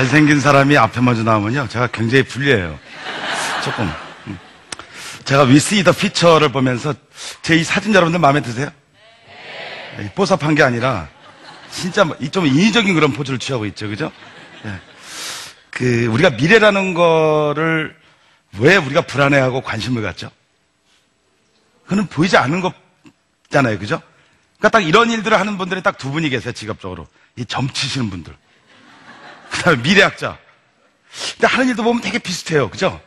잘생긴 사람이 앞에 먼저 나오면요. 제가 굉장히 불리해요. 조금. 음. 제가 위스 더 피처를 보면서 제 이 사진 여러분들 마음에 드세요? 네. 뽀삽한 게 아니라 진짜 뭐좀 인위적인 그런 포즈를 취하고 있죠. 그죠? 네. 그 우리가 미래라는 거를 왜 우리가 불안해하고 관심을 갖죠? 그는 보이지 않는 거잖아요. 그죠? 그러니까 딱 이런 일들을 하는 분들이 딱 두 분이 계세요. 직업적으로. 이 점치시는 분들. 그 다음에 미래학자. 근데 하는 일도 보면 되게 비슷해요. 그죠?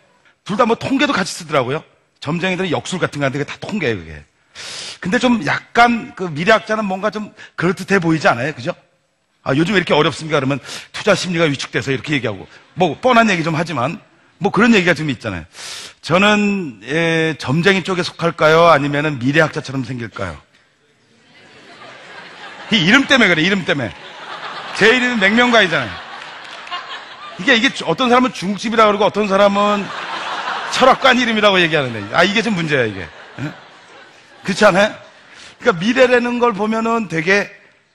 둘 다 뭐 통계도 같이 쓰더라고요. 점쟁이들은 역술 같은 거 하는데 다 통계예요, 그게. 근데 좀 약간 그 미래학자는 뭔가 좀 그럴듯해 보이지 않아요? 그죠? 아, 요즘 왜 이렇게 어렵습니까? 그러면 투자 심리가 위축돼서 이렇게 얘기하고. 뭐, 뻔한 얘기 좀 하지만, 뭐 그런 얘기가 좀 있잖아요. 저는, 예, 점쟁이 쪽에 속할까요? 아니면은 미래학자처럼 생길까요? 이 이름 때문에 그래, 이름 때문에. 제 이름은 맹명가이잖아요. 이게, 이게 어떤 사람은 중국집이라고 그러고 어떤 사람은 철학관 이름이라고 얘기하는데. 아, 이게 좀 문제야, 이게. 그렇지 않아요? 그러니까 미래라는 걸 보면은 되게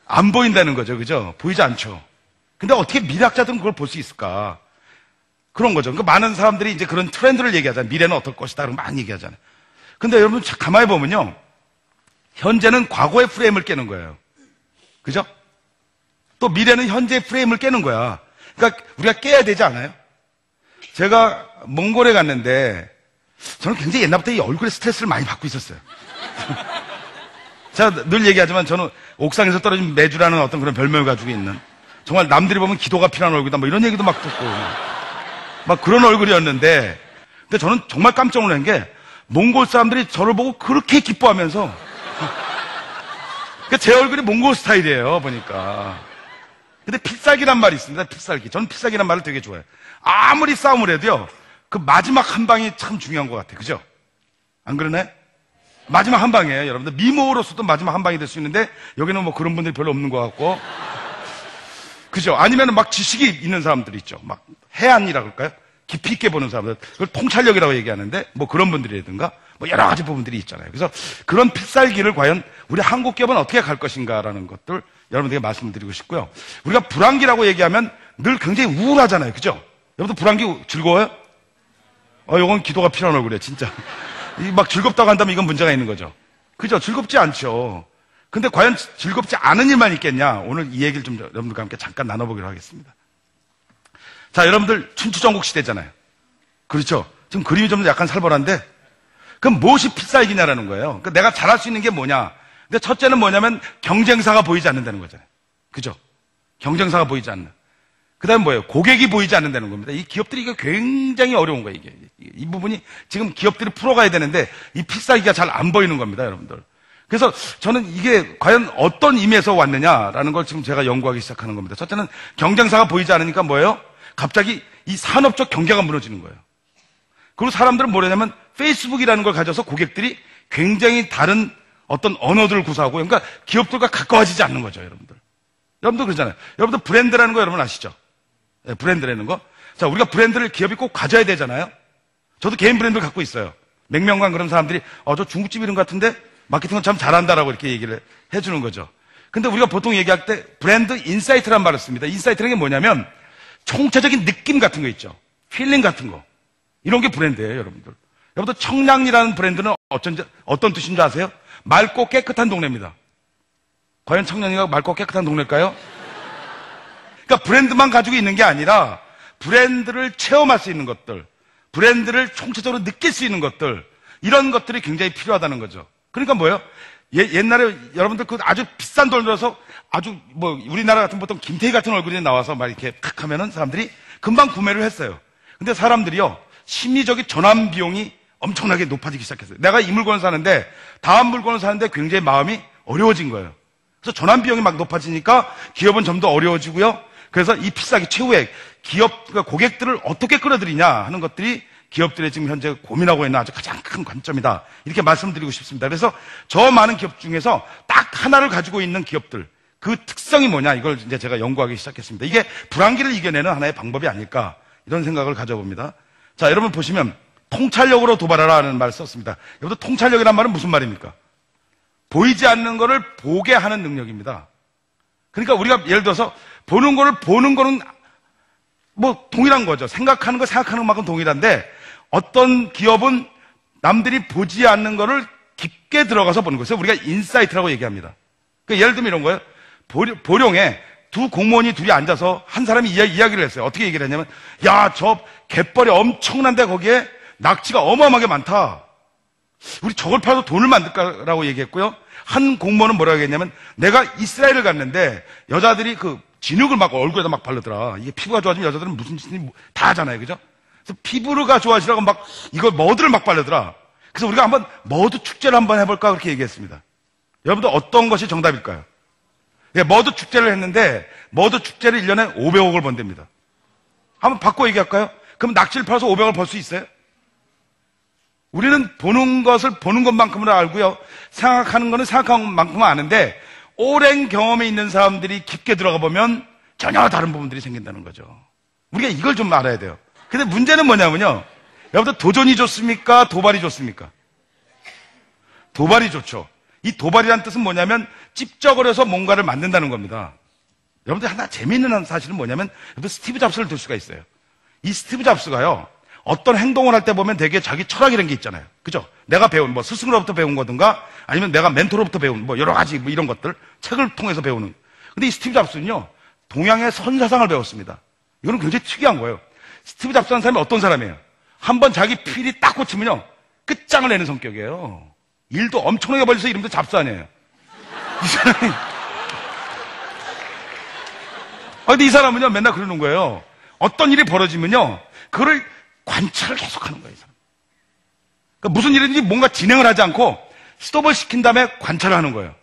안 보인다는 거죠. 그죠? 보이지 않죠. 근데 어떻게 미래학자들은 그걸 볼 수 있을까? 그런 거죠. 그러니까 많은 사람들이 이제 그런 트렌드를 얘기하잖아요. 미래는 어떨 것이다. 그런 많이 얘기하잖아요. 근데 여러분 가만히 보면요. 현재는 과거의 프레임을 깨는 거예요. 그죠? 또 미래는 현재의 프레임을 깨는 거야. 그러니까 우리가 깨야 되지 않아요? 제가 몽골에 갔는데 저는 굉장히 옛날부터 이 얼굴에 스트레스를 많이 받고 있었어요. 제가 늘 얘기하지만 저는 옥상에서 떨어진 매주라는 어떤 그런 별명을 가지고 있는 정말 남들이 보면 기도가 필요한 얼굴이다 뭐 이런 얘기도 막 듣고 막 그런 얼굴이었는데 근데 저는 정말 깜짝 놀란 게 몽골 사람들이 저를 보고 그렇게 기뻐하면서 그러니까 제 얼굴이 몽골 스타일이에요 보니까 근데 필살기란 말이 있습니다 필살기 저는 필살기란 말을 되게 좋아해요 아무리 싸움을 해도요 그 마지막 한 방이 참 중요한 것 같아요 그죠? 안 그러나요? 마지막 한 방이에요, 여러분들. 미모로서도 마지막 한 방이 될 수 있는데, 여기는 뭐 그런 분들이 별로 없는 것 같고. 그죠? 아니면 막 지식이 있는 사람들이 있죠. 막 해안이라 그럴까요? 깊이 있게 보는 사람들. 그걸 통찰력이라고 얘기하는데, 뭐 그런 분들이라든가, 뭐 여러 가지 부분들이 있잖아요. 그래서 그런 필살기를 과연 우리 한국 기업은 어떻게 갈 것인가라는 것들 여러분들에게 말씀드리고 싶고요. 우리가 불황기라고 얘기하면 늘 굉장히 우울하잖아요. 그죠? 여러분들 불황기 즐거워요? 어, 이건 기도가 필요한 얼굴이에요, 진짜. 막 즐겁다고 한다면 이건 문제가 있는 거죠. 그죠? 즐겁지 않죠. 근데 과연 즐겁지 않은 일만 있겠냐? 오늘 이 얘기를 좀 여러분들과 함께 잠깐 나눠보기로 하겠습니다. 자, 여러분들 춘추전국 시대잖아요. 그렇죠? 지금 그림이 좀 약간 살벌한데, 그럼 무엇이 필살기냐라는 거예요. 그러니까 내가 잘할 수 있는 게 뭐냐? 근데 첫째는 뭐냐면 경쟁사가 보이지 않는다는 거잖아요. 그죠? 경쟁사가 보이지 않는. 그 다음 뭐예요? 고객이 보이지 않는다는 겁니다. 이 기업들이 이게 굉장히 어려운 거예요, 이게. 이 부분이 지금 기업들이 풀어가야 되는데 이 필살기가 잘 안 보이는 겁니다, 여러분들. 그래서 저는 이게 과연 어떤 의미에서 왔느냐라는 걸 지금 제가 연구하기 시작하는 겁니다. 첫째는 경쟁사가 보이지 않으니까 뭐예요? 갑자기 이 산업적 경계가 무너지는 거예요. 그리고 사람들은 뭐냐면 페이스북이라는 걸 가져서 고객들이 굉장히 다른 어떤 언어들을 구사하고 그러니까 기업들과 가까워지지 않는 거죠, 여러분들. 여러분들 그러잖아요. 여러분들 브랜드라는 거 여러분 아시죠? 네, 브랜드라는 거. 자, 우리가 브랜드를 기업이 꼭 가져야 되잖아요. 저도 개인 브랜드를 갖고 있어요. 맹명관 그런 사람들이 어, 저 중국집 이름 같은데 마케팅은 참 잘한다라고 이렇게 얘기를 해주는 거죠. 근데 우리가 보통 얘기할 때 브랜드 인사이트란 말을 씁니다. 인사이트라는 게 뭐냐면 총체적인 느낌 같은 거 있죠. 필링 같은 거. 이런 게 브랜드예요, 여러분들. 여러분들 청량리라는 브랜드는 어쩐, 어떤 뜻인지 아세요? 맑고 깨끗한 동네입니다. 과연 청량리가 맑고 깨끗한 동네일까요? 그러니까 브랜드만 가지고 있는 게 아니라 브랜드를 체험할 수 있는 것들, 브랜드를 총체적으로 느낄 수 있는 것들, 이런 것들이 굉장히 필요하다는 거죠. 그러니까 뭐예요? 예, 옛날에 여러분들 그 아주 비싼 돈 들어서 아주 뭐 우리나라 같은 보통 김태희 같은 얼굴이 나와서 막 이렇게 탁 하면은 사람들이 금방 구매를 했어요. 근데 사람들이요, 심리적인 전환 비용이 엄청나게 높아지기 시작했어요. 내가 이 물건을 사는데 다음 물건을 사는데 굉장히 마음이 어려워진 거예요. 그래서 전환 비용이 막 높아지니까 기업은 좀 더 어려워지고요. 그래서 이 비싸기 최후의 기업 그러니까 고객들을 어떻게 끌어들이냐 하는 것들이 기업들의 지금 현재 고민하고 있는 아주 가장 큰 관점이다. 이렇게 말씀드리고 싶습니다. 그래서 저 많은 기업 중에서 딱 하나를 가지고 있는 기업들 그 특성이 뭐냐 이걸 이제 제가 연구하기 시작했습니다. 이게 불안기를 이겨내는 하나의 방법이 아닐까 이런 생각을 가져봅니다. 자, 여러분 보시면 통찰력으로 도발하라는 말을 썼습니다. 여러분 통찰력이란 말은 무슨 말입니까? 보이지 않는 것을 보게 하는 능력입니다. 그러니까 우리가 예를 들어서 보는 거를 보는 거는 뭐 동일한 거죠. 생각하는 거 생각하는 것만큼 동일한데 어떤 기업은 남들이 보지 않는 거를 깊게 들어가서 보는 거죠. 우리가 인사이트라고 얘기합니다. 그러니까 예를 들면 이런 거예요. 보령에 두 공무원이 둘이 앉아서 한 사람이 이야, 이야 기를 했어요. 어떻게 얘기를 했냐면, 야, 저 갯벌이 엄청난데 거기에 낙지가 어마어마하게 많다. 우리 저걸 팔아서 돈을 만들까라고 얘기했고요. 한 공무원은 뭐라고 했냐면, 내가 이스라엘을 갔는데 여자들이 그 진흙을 막 얼굴에다 막 바르더라. 이게 피부가 좋아지면 여자들은 무슨 짓이 뭐다 하잖아요. 그죠? 그래서 피부가 좋아지라고 막 이걸 머드를 막 바르더라. 그래서 우리가 한번 머드 축제를 한번 해볼까 그렇게 얘기했습니다. 여러분들 어떤 것이 정답일까요? 예, 머드 축제를 했는데 머드 축제를 1년에 500억을 번답니다. 한번 바꿔 얘기할까요? 그럼 낙지를 팔아서 500억을 벌 수 있어요? 우리는 보는 것을 보는 것만큼은 알고요. 생각하는 것은 생각하는 만큼은 아는데 오랜 경험이 있는 사람들이 깊게 들어가 보면 전혀 다른 부분들이 생긴다는 거죠. 우리가 이걸 좀 알아야 돼요. 근데 문제는 뭐냐면요. 여러분들 도전이 좋습니까? 도발이 좋습니까? 도발이 좋죠. 이 도발이라는 뜻은 뭐냐면 찝쩍거려서 뭔가를 만든다는 겁니다. 여러분들 하나 재미있는 사실은 뭐냐면 여러분 스티브 잡스를 들 수가 있어요. 이 스티브 잡스가요. 어떤 행동을 할 때 보면 되게 자기 철학이라는 게 있잖아요. 그죠? 내가 배운 뭐 스승으로부터 배운 거든가 아니면 내가 멘토로부터 배운 뭐 여러 가지 뭐 이런 것들 책을 통해서 배우는. 근데 이 스티브 잡스는요. 동양의 선사상을 배웠습니다. 이거는 굉장히 특이한 거예요. 스티브 잡스라는 사람이 어떤 사람이에요? 한번 자기 필이 딱 꽂히면요. 끝장을 내는 성격이에요. 일도 엄청나게 벌려서 이름도 잡스 아니에요. 이 사람이. 아, 근데 이 사람은요, 맨날 그러는 거예요. 어떤 일이 벌어지면요, 그거를 관찰을 계속 하는 거예요, 이 사람. 그러니까 무슨 일이든지 뭔가 진행을 하지 않고 스톱을 시킨 다음에 관찰을 하는 거예요.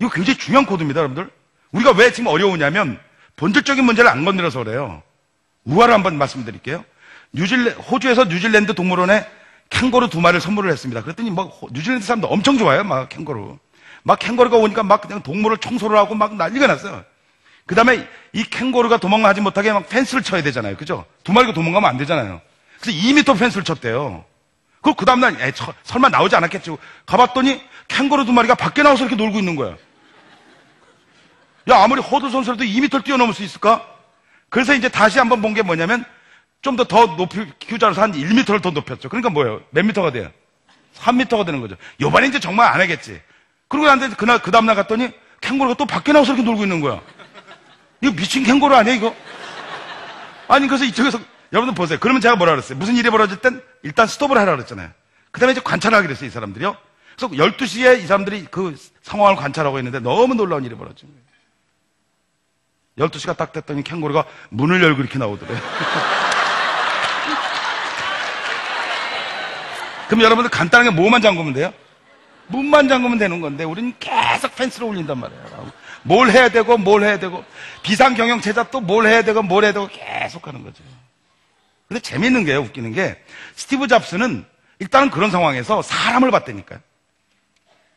이거 굉장히 중요한 코드입니다, 여러분들. 우리가 왜 지금 어려우냐면 본질적인 문제를 안 건드려서 그래요. 우화를 한번 말씀드릴게요. 뉴질랜 호주에서 뉴질랜드 동물원에 캥거루 두 마리를 선물을 했습니다. 그랬더니 막 뉴질랜드 사람들 엄청 좋아요. 막 캥거루. 막 캥거루가 오니까 막 그냥 동물을 청소를 하고 막 난리가 났어요. 그 다음에 이 캥거루가 도망가지 못하게 막 펜스를 쳐야 되잖아요. 그죠? 두 마리가 도망가면 안 되잖아요. 그래서 2미터 펜스를 쳤대요. 그리고 그 다음날, 에, 저, 설마 나오지 않았겠지. 가봤더니 캥거루 두 마리가 밖에 나와서 이렇게 놀고 있는 거야. 야, 아무리 호두 선수라도 2미터를 뛰어넘을 수 있을까? 그래서 이제 다시 한번 본 게 뭐냐면 좀 더 더 높이 키우자로 한 1미터를 더 높였죠. 그러니까 뭐예요? 몇 미터가 돼요? 3미터가 되는 거죠. 요번에 이제 정말 안 하겠지. 그리고 나한테 그날, 그 다음날 갔더니 캥거루가 또 밖에 나와서 이렇게 놀고 있는 거야. 이거 미친 캥거루 아니야, 이거? 아니, 그래서 이쪽에서, 여러분들 보세요. 그러면 제가 뭐라 그랬어요? 무슨 일이 벌어질 땐 일단 스톱을 하라 그랬잖아요. 그 다음에 이제 관찰하기로 했어요, 이 사람들이요. 그래서 12시에 이 사람들이 그 상황을 관찰하고 있는데 너무 놀라운 일이 벌어진 거예요. 12시가 딱 됐더니 캥거루가 문을 열고 이렇게 나오더래요. 그럼 여러분들 간단하게 뭐만 잠그면 돼요? 문만 잠그면 되는 건데 우리는 계속 펜스를 올린단 말이에요. 뭘 해야 되고 뭘 해야 되고 비상경영체자 또 뭘 해야 되고 뭘 해야 되고 계속 하는 거죠. 근데 재밌는 게요, 웃기는 게 스티브 잡스는 일단은 그런 상황에서 사람을 봤다니까요.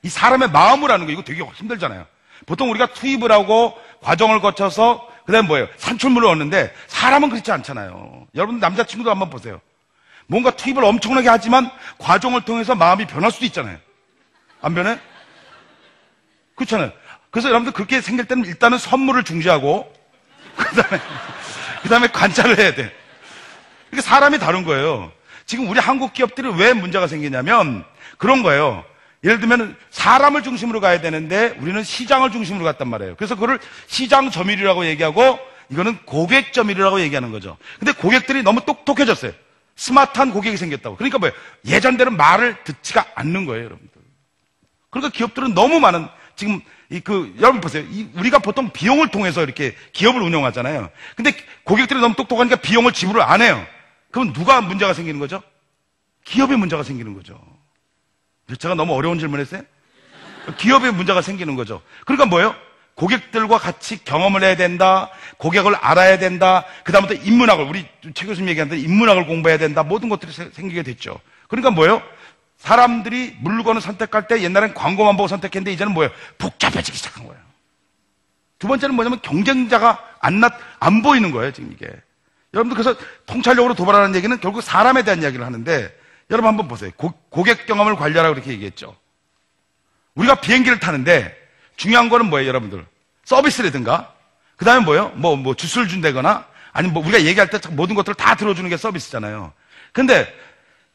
이 사람의 마음을 아는 거 이거 되게 힘들잖아요. 보통 우리가 투입을 하고 과정을 거쳐서 그다음 뭐예요? 산출물을 얻는데 사람은 그렇지 않잖아요. 여러분 남자친구도 한번 보세요. 뭔가 투입을 엄청나게 하지만 과정을 통해서 마음이 변할 수도 있잖아요. 안 변해? 그렇잖아요. 그래서 여러분들 그렇게 생길 때는 일단은 선물을 중시하고 그다음에 그다음에 관찰을 해야 돼. 이게 사람이 다른 거예요. 지금 우리 한국 기업들이 왜 문제가 생기냐면 그런 거예요. 예를 들면 사람을 중심으로 가야 되는데 우리는 시장을 중심으로 갔단 말이에요. 그래서 그걸 시장 점유율이라고 얘기하고 이거는 고객 점유율이라고 얘기하는 거죠. 근데 고객들이 너무 똑똑해졌어요. 스마트한 고객이 생겼다고. 그러니까 뭐예요? 예전대로 말을 듣지가 않는 거예요, 여러분들. 그러니까 기업들은 너무 많은 지금 이 그 여러분 보세요. 이 우리가 보통 비용을 통해서 이렇게 기업을 운영하잖아요. 근데 고객들이 너무 똑똑하니까 비용을 지불을 안 해요. 그럼 누가 문제가 생기는 거죠? 기업의 문제가 생기는 거죠. 제가 너무 어려운 질문 했어요? 기업의 문제가 생기는 거죠. 그러니까 뭐예요? 고객들과 같이 경험을 해야 된다. 고객을 알아야 된다. 그다음부터 인문학을 우리 최 교수님 대로 인문학을 공부해야 된다. 모든 것들이 생기게 됐죠. 그러니까 뭐예요? 사람들이 물건을 선택할 때 옛날엔 광고만 보고 선택했는데 이제는 뭐예요? 복잡해지기 시작한 거예요. 두 번째는 뭐냐면 경쟁자가 안, 나, 안 보이는 거예요, 지금 이게. 여러분들 그래서 통찰력으로 도발하는 얘기는 결국 사람에 대한 이야기를 하는데 여러분 한번 보세요. 고, 객 경험을 관리하라고 그렇게 얘기했죠. 우리가 비행기를 타는데 중요한 거는 뭐예요, 여러분들? 서비스라든가 그 다음에 뭐예요? 뭐, 뭐 주스를 준다거나 아니 뭐 우리가 얘기할 때 모든 것들을 다 들어주는 게 서비스잖아요. 근데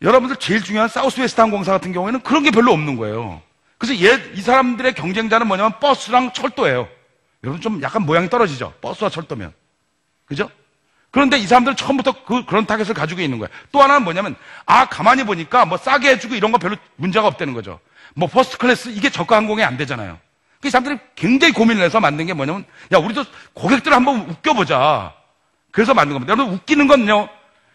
여러분들 제일 중요한 사우스웨스트 항 공사 같은 경우에는 그런 게 별로 없는 거예요. 그래서 얘, 이 사람들의 경쟁자는 뭐냐면 버스랑 철도예요. 여러분 좀 약간 모양이 떨어지죠? 버스와 철도면. 그죠? 그런데 이 사람들은 처음부터 그, 그런 타겟을 가지고 있는 거예요. 또 하나는 뭐냐면, 아, 가만히 보니까 뭐 싸게 해주고 이런 거 별로 문제가 없다는 거죠. 뭐 퍼스트 클래스, 이게 저가 항공이 안 되잖아요. 그 사람들이 굉장히 고민을 해서 만든 게 뭐냐면, 야, 우리도 고객들을 한번 웃겨보자. 그래서 만든 겁니다. 여러분, 웃기는 건요,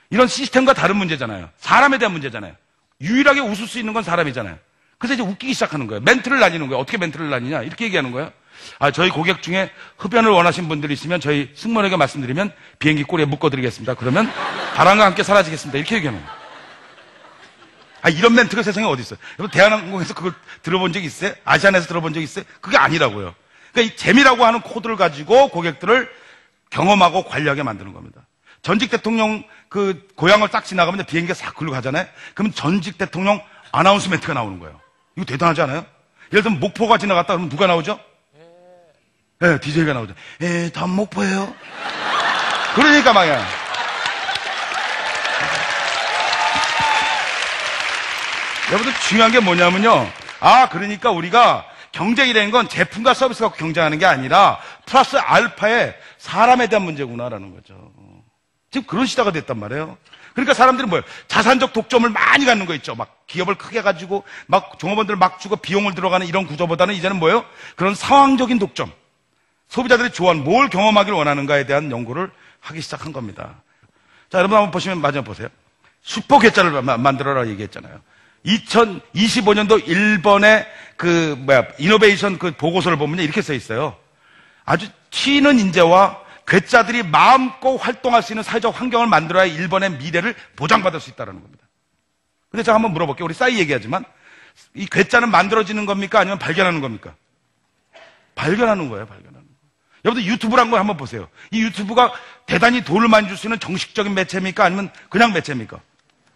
이런 시스템과 다른 문제잖아요. 사람에 대한 문제잖아요. 유일하게 웃을 수 있는 건 사람이잖아요. 그래서 이제 웃기기 시작하는 거예요. 멘트를 나뉘는 거예요. 어떻게 멘트를 나뉘냐? 이렇게 얘기하는 거예요. 아, 저희 고객 중에 흡연을 원하신 분들이 있으면 저희 승무원에게 말씀드리면 비행기 꼬리에 묶어드리겠습니다. 그러면 바람과 함께 사라지겠습니다. 이렇게 얘기하는 거예요. 아, 이런 멘트가 세상에 어디 있어요? 여러분, 대한항공에서 그걸 들어본 적 있어요? 아시안에서 들어본 적 있어요? 그게 아니라고요. 그러니까 이 재미라고 하는 코드를 가지고 고객들을 경험하고 관리하게 만드는 겁니다. 전직 대통령 그 고향을 딱 지나가면 비행기가 싹 글로 가잖아요? 그러면 전직 대통령 아나운스멘트가 나오는 거예요. 이거 대단하지 않아요? 예를 들면 목포가 지나갔다 그러면 누가 나오죠? 예, 네, DJ가 나오죠. 예, 다음 목포예요. 그러니까 말이야. 여러분들 중요한 게 뭐냐면요. 아, 그러니까 우리가 경쟁이라는 건 제품과 서비스 갖고 경쟁하는 게 아니라 플러스 알파의 사람에 대한 문제구나라는 거죠. 지금 그런 시대가 됐단 말이에요. 그러니까 사람들이 뭐예요? 자산적 독점을 많이 갖는 거 있죠. 막 기업을 크게 가지고 막 종업원들 막 주고 비용을 들어가는 이런 구조보다는 이제는 뭐예요? 그런 상황적인 독점. 소비자들이 좋아하는 뭘 경험하길 원하는가에 대한 연구를 하기 시작한 겁니다. 자, 여러분 한번 보시면 마지막 보세요. 슈퍼 계좌를 만들어라 얘기했잖아요. 2025년도 일본의 그 뭐야 이노베이션 그 보고서를 보면 이렇게 써 있어요. 아주 튀는 인재와 괴짜들이 마음껏 활동할 수 있는 사회적 환경을 만들어야 일본의 미래를 보장받을 수 있다는 겁니다. 근데 제가 한번 물어볼게요. 우리 싸이 얘기하지만 이 괴짜는 만들어지는 겁니까? 아니면 발견하는 겁니까? 발견하는 거예요, 발견하는 거. 여러분들 유튜브란 거 한번 보세요. 이 유튜브가 대단히 돈을 많이 줄 수 있는 정식적인 매체입니까? 아니면 그냥 매체입니까?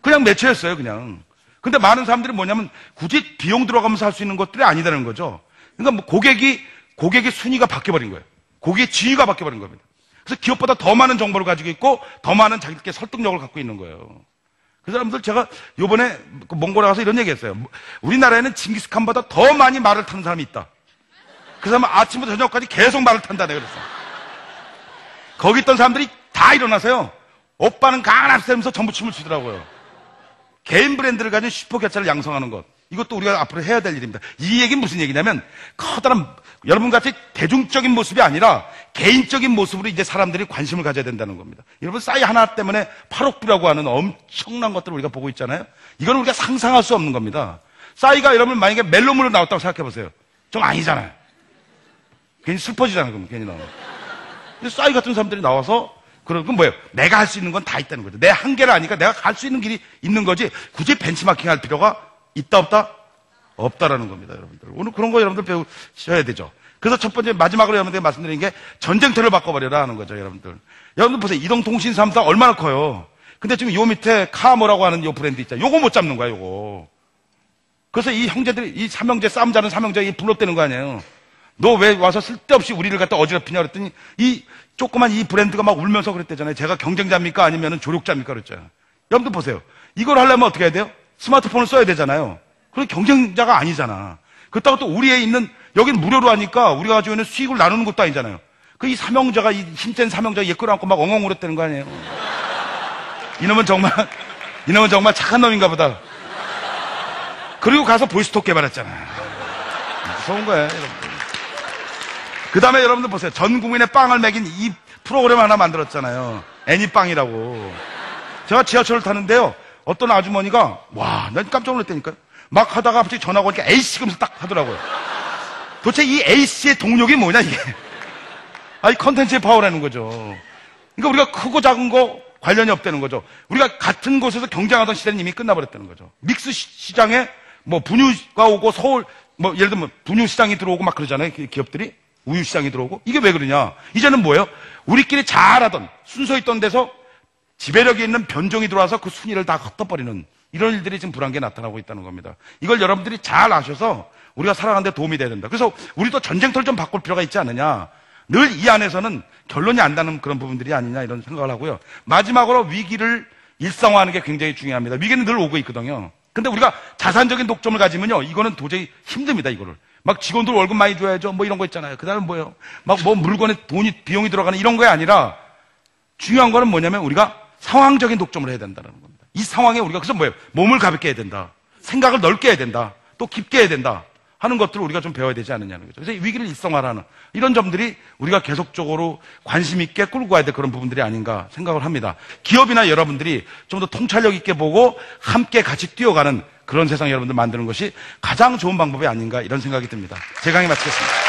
그냥 매체였어요, 그냥. 근데 많은 사람들이 뭐냐면 굳이 비용 들어가면서 할 수 있는 것들이 아니다는 거죠. 그러니까 뭐 고객이, 고객의 순위가 바뀌어버린 거예요. 고객의 지위가 바뀌어버린 겁니다. 그래서 기업보다 더 많은 정보를 가지고 있고 더 많은 자기들께 설득력을 갖고 있는 거예요. 그 사람들 제가 요번에 그 몽골에 가서 이런 얘기 했어요. 우리나라에는 징기스칸보다 더 많이 말을 타는 사람이 있다. 그 사람은 아침부터 저녁까지 계속 말을 탄다. 내가 그랬어. 거기 있던 사람들이 다 일어나서요. 오빠는 강한 앞세면서 전부 춤을 추더라고요. 개인 브랜드를 가진 슈퍼캐차를 양성하는 것. 이것도 우리가 앞으로 해야 될 일입니다. 이 얘기는 무슨 얘기냐면 커다란 여러분 같이 대중적인 모습이 아니라 개인적인 모습으로 이제 사람들이 관심을 가져야 된다는 겁니다. 여러분 싸이 하나 때문에 8억 불이라고 하는 엄청난 것들을 우리가 보고 있잖아요. 이거는 우리가 상상할 수 없는 겁니다. 싸이가 여러분 만약에 멜로문으로 나왔다고 생각해 보세요. 좀 아니잖아요. 괜히 슬퍼지잖아요. 그럼 괜히 나와. 근데 싸이 같은 사람들이 나와서 그런 건 뭐예요? 내가 할 수 있는 건 다 있다는 거죠. 내 한계를 아니까 내가 갈 수 있는 길이 있는 거지 굳이 벤치마킹 할 필요가 있다 없다? 없다라는 겁니다, 여러분들. 오늘 그런 거 여러분들 배우셔야 되죠. 그래서 첫 번째 마지막으로 여러분들 말씀드린 게 전쟁터를 바꿔버려라 하는 거죠, 여러분들. 여러분들 보세요. 이동통신 3사 얼마나 커요. 근데 지금 요 밑에 카모라고 하는 요 브랜드 있잖아요. 요거 못 잡는 거야, 요거. 그래서 이 형제들이, 이 삼형제, 싸움 자는 삼형제가 불렀대는 거 아니에요. 너 왜 와서 쓸데없이 우리를 갖다 어지럽히냐 그랬더니 이 조그만 이 브랜드가 막 울면서 그랬대잖아요. 제가 경쟁자입니까? 아니면 조력자입니까? 그랬잖아요. 여러분들 보세요. 이걸 하려면 어떻게 해야 돼요? 스마트폰을 써야 되잖아요. 그럼 경쟁자가 아니잖아. 그렇다고 또 우리에 있는, 여긴 무료로 하니까 우리가 가지고 있는 수익을 나누는 것도 아니잖아요. 그이 삼형제가, 이 힘센 삼형제가 얘 끌어안고 막 엉엉 울었다는 거 아니에요. 이놈은 정말, 이놈은 정말 착한 놈인가 보다. 그리고 가서 보이스톡 개발했잖아. 무서운 거예요, 여러분들. 그 다음에 여러분들 보세요. 전 국민의 빵을 먹인 이 프로그램 하나 만들었잖아요. 애니빵이라고. 제가 지하철을 타는데요. 어떤 아주머니가 와, 난 깜짝 놀랐다니까요. 막 하다가 갑자기 전화가 오니까 A씨 그러면서 딱 하더라고요. 도대체 이 A씨의 동력이 뭐냐 이게. 아 이 컨텐츠의 파워라는 거죠. 그러니까 우리가 크고 작은 거 관련이 없다는 거죠. 우리가 같은 곳에서 경쟁하던 시대는 이미 끝나버렸다는 거죠. 믹스 시장에 뭐 분유가 오고 서울 뭐 예를 들면 분유 시장이 들어오고 막 그러잖아요. 기업들이 우유 시장이 들어오고 이게 왜 그러냐? 이제는 뭐예요? 우리끼리 잘하던 순서 있던 데서 지배력이 있는 변종이 들어와서 그 순위를 다 흩어버리는 이런 일들이 지금 불안하게 나타나고 있다는 겁니다. 이걸 여러분들이 잘 아셔서 우리가 살아가는 데 도움이 돼야 된다. 그래서 우리도 전쟁터를 좀 바꿀 필요가 있지 않느냐. 늘 이 안에서는 결론이 안 나는 그런 부분들이 아니냐 이런 생각을 하고요. 마지막으로 위기를 일상화하는 게 굉장히 중요합니다. 위기는 늘 오고 있거든요. 근데 우리가 자산적인 독점을 가지면요. 이거는 도저히 힘듭니다, 이거를. 막 직원들 월급 많이 줘야죠. 뭐 이런 거 있잖아요. 그 다음에 뭐예요? 막 뭐 물건에 돈이, 비용이 들어가는 이런 거 아니라 중요한 거는 뭐냐면 우리가 상황적인 독점을 해야 된다는 겁니다. 이 상황에 우리가 그래서 뭐예요? 몸을 가볍게 해야 된다. 생각을 넓게 해야 된다. 또 깊게 해야 된다. 하는 것들을 우리가 좀 배워야 되지 않느냐는 거죠. 그래서 위기를 일성화하는 이런 점들이 우리가 계속적으로 관심 있게 끌고 가야 될 그런 부분들이 아닌가 생각을 합니다. 기업이나 여러분들이 좀 더 통찰력 있게 보고 함께 같이 뛰어가는 그런 세상 여러분들 만드는 것이 가장 좋은 방법이 아닌가 이런 생각이 듭니다. 제 강의 마치겠습니다.